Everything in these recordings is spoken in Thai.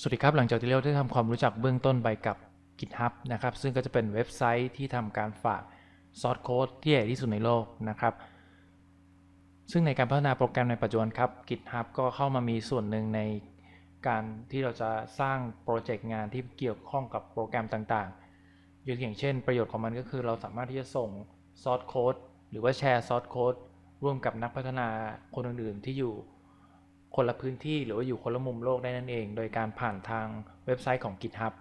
สวัสดีครับ หลังจากที่เราได้ทำความรู้จักเบื้องต้นไปกับ GitHub นะครับ ซึ่งก็จะเป็นเว็บไซต์ที่ทำการฝากซอสโค้ดที่ใหญ่ที่สุดในโลกนะครับ ซึ่งในการพัฒนาโปรแกรมในปัจจุบันครับ GitHub ก็เข้ามามีส่วนหนึ่งในการที่เราจะสร้างโปรเจกต์งานที่เกี่ยวข้องกับโปรแกรมต่างๆ ยกอย่างเช่น ประโยชน์ของมันก็คือเราสามารถที่จะส่งซอสโค้ดหรือว่าแชร์ซอสโค้ดร่วมกับนักพัฒนาคนอื่นๆที่อยู่ คนละพื้นที่หรือว่าอยู่คนละมุมโลกได้นั่นเอง โดยการผ่านทางเว็บไซต์ของ GitHub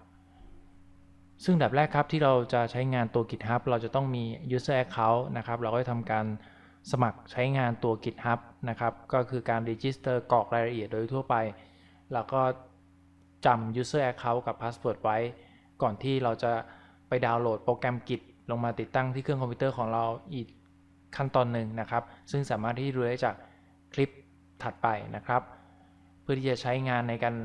ซึ่งแบบแรกครับที่เราจะใช้งานตัว GitHub เราจะต้องมี user account นะครับ เราก็จะทำการสมัครใช้งานตัว GitHub นะครับ ก็คือการ register กรอกรายละเอียดโดยทั่วไป แล้วก็จำ user account กับ password ไว้ ก่อนที่เราจะไปดาวน์โหลดโปรแกรม Git ลงมาติดตั้งที่เครื่องคอมพิวเตอร์ของเราอีกขั้นตอนหนึ่งนะครับ ซึ่งสามารถที่ดูได้จากคลิป ถัดไปนะครับ เพื่อที่จะใช้งานในการ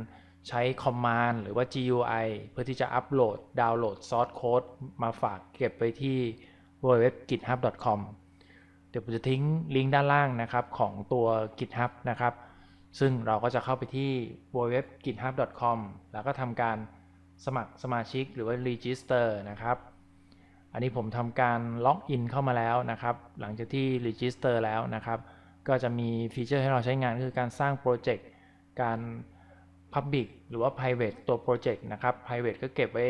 ใช้ command หรือว่า GUI เพื่อที่จะอัปโหลด ดาวน์โหลด source code มาฝากเก็บไว้ที่ www.github.com เดี๋ยวผมจะทิ้งลิงก์ด้านล่างนะครับของตัว GitHub นะครับ ซึ่งเราก็จะเข้าไปที่ www.github.com แล้วก็ทำการสมัครสมาชิกหรือว่า register นะครับ อันนี้ผมทำการล็อกอินเข้ามาแล้วนะครับ หลังจากที่ register แล้วนะครับ ก็จะมีฟีเจอร์ให้เราใช้งานคือการสร้างโปรเจกต์การ Public หรือว่า Private ตัวโปรเจกต์นะครับ Private ก็เก็บไว้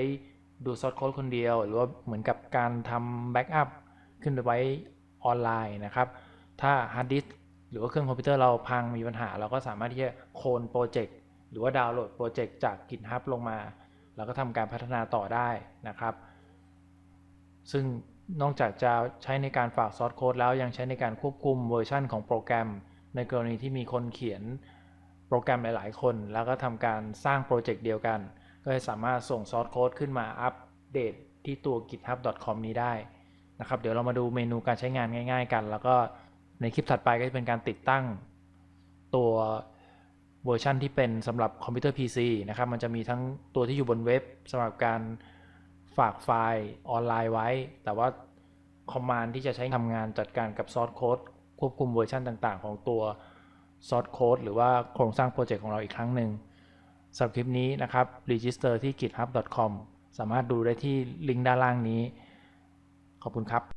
ดู source code คนเดียว หรือว่าเหมือนกับการทำ Backup ขึ้นไปไว้ออนไลน์นะครับ ถ้า Hard Disk หรือว่าเครื่องคอมพิวเตอร์เราพังมีปัญหา เราก็สามารถที่จะโคลนโปรเจกต์หรือว่าดาวน์โหลดโปรเจกต์จาก GitHub ลงมา แล้วก็ทำการพัฒนาต่อได้นะครับ ซึ่ง นอกจากจะใช้ในการฝากซอสโค้ดแล้วยังใช้ในการควบคุมเวอร์ชันของโปรแกรม ในกรณีที่มีคนเขียนโปรแกรมหลาย ๆ คน แล้วก็ทำการสร้างโปรเจกต์เดียวกัน ก็จะสามารถส่งซอสโค้ดขึ้นมาอัปเดตที่ตัว github.com นี้ได้นะครับเดี๋ยวเรามาดูเมนูการใช้งานง่าย ๆ กัน แล้วก็ในคลิปถัดไปก็จะเป็นการติดตั้งตัวเวอร์ชันที่เป็นสำหรับคอมพิวเตอร์ PC นะครับมันจะมีทั้งตัวที่อยู่บนเว็บสำหรับการ ฝากไฟล์ออนไลน์ไว้ แต่ว่าคอมมานด์ที่จะใช้ทำงานจัดการกับซอสโค้ดควบคุมเวอร์ชันต่างๆ ของตัวซอสโค้ดหรือว่าโครงสร้างโปรเจกต์ของเราอีกครั้งหนึ่งสำหรับคลิปนี้นะครับ register ที่ github.com สามารถดูได้ที่ลิงก์ด้านล่างนี้ ขอบคุณครับ